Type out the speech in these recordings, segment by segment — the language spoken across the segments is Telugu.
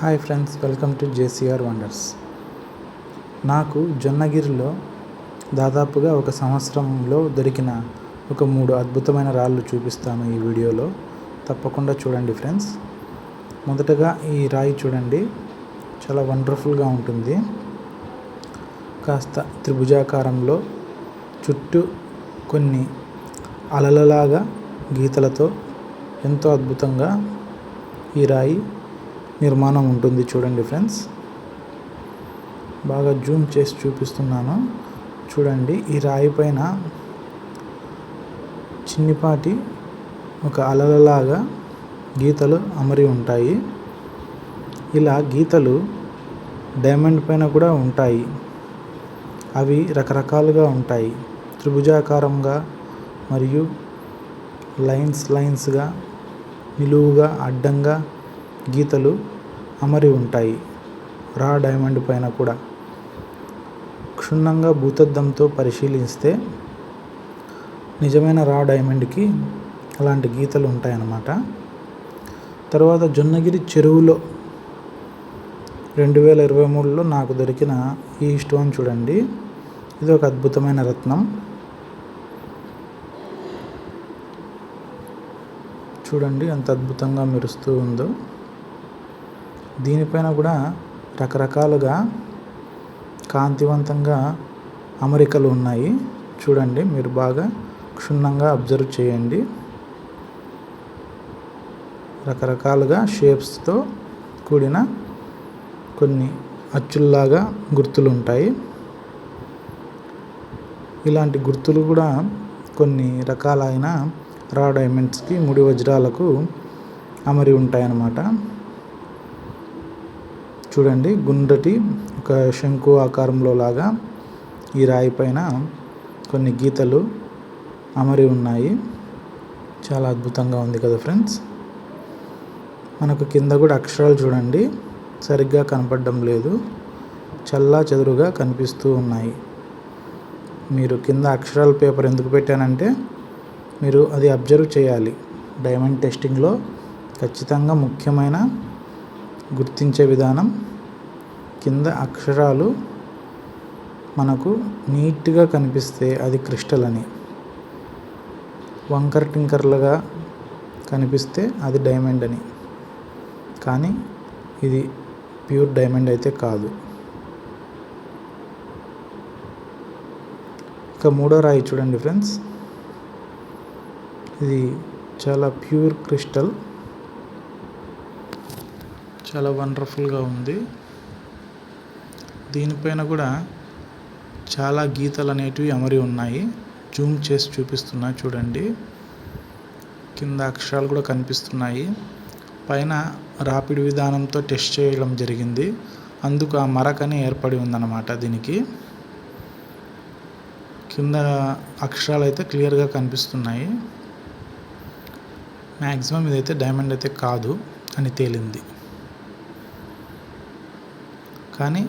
Hi friends welcome to JCR wonders. నాకు జొన్నగిరిలో దాదాపుగా ఒక సంవత్సరంలో దొరికిన ఒక మూడు అద్భుతమైన రాళ్ళు చూపిస్తాను ఈ వీడియోలో. తప్పకుండా చూడండి ఫ్రెండ్స్. మొదటగా ఈ రాయి చూడండి. చాలా వండర్ఫుల్గా ఉంటుంది. కాస్త త్రిభుజాకారంలో చుట్టూ కొన్ని అలలలాగా గీతలతో ఎంతో అద్భుతంగా ఈ రాయి నిర్మాణం ఉంటుంది చూడండి ఫ్రెండ్స్. బాగా జూమ్ చేసి చూపిస్తున్నాను. చూడండి ఈ రాయి పైన చిన్నిపాటి ఒక అలలలాగా గీతలు అమరి ఉంటాయి. ఇలా గీతలు డైమండ్ పైన కూడా ఉంటాయి. అవి రకరకాలుగా ఉంటాయి. త్రిభుజాకారంగా మరియు లైన్స్ లైన్స్గా నిలువుగా అడ్డంగా గీతలు అమరి ఉంటాయి. రా డైమండ్ పైన కూడా. క్షుణ్ణంగా భూతద్దంతో పరిశీలిస్తే నిజమైన రా డైమండ్కి అలాంటి గీతలు ఉంటాయన్నమాట. తర్వాత జొన్నగిరి చెరువులో రెండు వేల ఇరవై మూడులో నాకు దొరికిన ఈ స్టోన్ చూడండి. ఇది ఒక అద్భుతమైన రత్నం. చూడండి ఎంత అద్భుతంగా మెరుస్తూ ఉందో. దీనిపైన కూడా రకరకాలుగా కాంతివంతంగా అమరికలు ఉన్నాయి. చూడండి మీరు బాగా క్షుణ్ణంగా అబ్జర్వ్ చేయండి. రకరకాలుగా షేప్స్తో కూడిన కొన్ని అచ్చుల్లాగా గుర్తులు ఉంటాయి ఇలాంటి గుర్తులు కూడా కొన్ని రకాలైన రా డైమండ్స్కి ముడి వజ్రాలకు అమరి ఉంటాయన్నమాట. చూడండి గుండ్రటి ఒక శంకు ఆకారంలో లాగా ఈ రాయి పైన కొన్ని గీతలు అమరి ఉన్నాయి. చాలా అద్భుతంగా ఉంది కదా ఫ్రెండ్స్? మనకు కింద కూడా అక్షరాలు చూడండి. సరిగ్గా కనపడడం లేదు. చల్లా చెదురుగా కనిపిస్తూ ఉన్నాయి. మీరు కింద అక్షరాల పేపర్ ఎందుకు పెట్టానంటే మీరు అది అబ్జర్వ్ చేయాలి. డైమండ్ టెస్టింగ్లో ఖచ్చితంగా ముఖ్యమైన గుర్తించే విధానం కింద అక్షరాలు మనకు నీట్గా కనిపిస్తే అది క్రిస్టల్ అని వంకర్ టింకర్లుగా కనిపిస్తే అది డైమండ్ అని. కానీ ఇది ప్యూర్ డైమండ్ అయితే కాదు. ఇక మూడో రాయి చూడండి ఫ్రెండ్స్. ఇది చాలా ప్యూర్ క్రిస్టల్. చాలా వండర్ఫుల్గా ఉంది. దీనిపైన కూడా చాలా గీతలు అనేటివి అమరి ఉన్నాయి. జూమ్ చేసి చూపిస్తున్నా చూడండి. కింద అక్షరాలు కూడా కనిపిస్తున్నాయి. పైన రాపిడ్ విధానంతో టెస్ట్ చేయడం జరిగింది. అందుకు ఆ మరకని ఏర్పడి ఉందన్నమాట దీనికి. కింద అక్షరాలు అయితే క్లియర్గా కనిపిస్తున్నాయి. మ్యాక్సిమం ఇదైతే డైమండ్ అయితే కాదు అని తేలింది. కానీ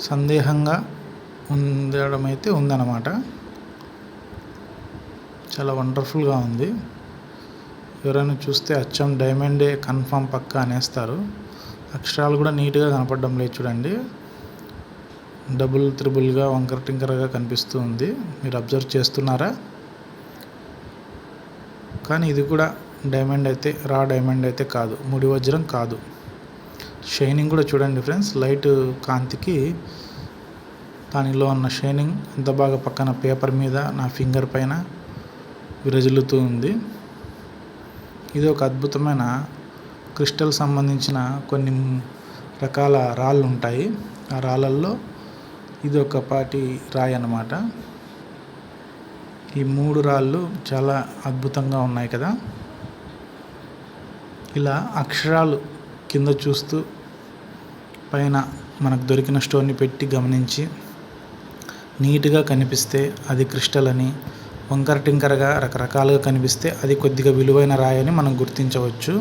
సందేహంగా ఉండడం అయితే ఉందన్నమాట. చాలా వండర్ఫుల్గా ఉంది. ఎవరైనా చూస్తే అచ్చం డైమండే కన్ఫామ్ పక్క అనేస్తారు. అక్షరాలు కూడా నీట్గా కనపడడం లేదు చూడండి. డబుల్ త్రిబుల్గా వంకర టింకరగా కనిపిస్తూ ఉంది. మీరు అబ్జర్వ్ చేస్తున్నారా? కానీ ఇది కూడా డైమండ్ అయితే రా డైమండ్ అయితే కాదు. ముడి వజ్రం కాదు. షైనింగ్ కూడా చూడండి ఫ్రెండ్స్. లైట్ కాంతికి దానిలో ఉన్న షైనింగ్ ఎంత బాగా పక్కన పేపర్ మీద నా ఫింగర్ పైన విరజిల్లుతూ ఉంది. ఇది ఒక అద్భుతమైన క్రిస్టల్ సంబంధించిన కొన్ని రకాల రాళ్ళు ఉంటాయి. ఆ రాళ్ళల్లో ఇది ఒక పాటి రాయి అన్నమాట. ఈ మూడు రాళ్ళు చాలా అద్భుతంగా ఉన్నాయి కదా. ఇలా అక్షరాలు కింద చూస్తూ పైన మనకు దొరికిన స్టోన్ని పెట్టి గమనించి నీట్గా కనిపిస్తే అది క్రిస్టల్ అని వంకర టింకరగా రకరకాలుగా కనిపిస్తే అది కొద్దిగా విలువైన రాయని మనం గుర్తించవచ్చు.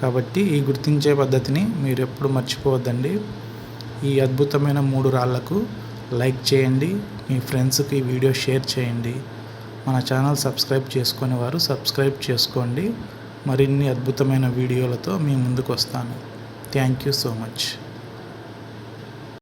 కాబట్టి ఈ గుర్తించే పద్ధతిని మీరు ఎప్పుడు మర్చిపోవద్దండి. ఈ అద్భుతమైన మూడు రాళ్ళకు లైక్ చేయండి మీ ఫ్రెండ్స్కి ఈ వీడియో షేర్ చేయండి. మన ఛానల్ సబ్స్క్రైబ్ చేసుకునే వారు సబ్స్క్రైబ్ చేసుకోండి. మరిన్ని అద్భుతమైన వీడియోలతో మీ ముందుకు వస్తాను. Thank you so much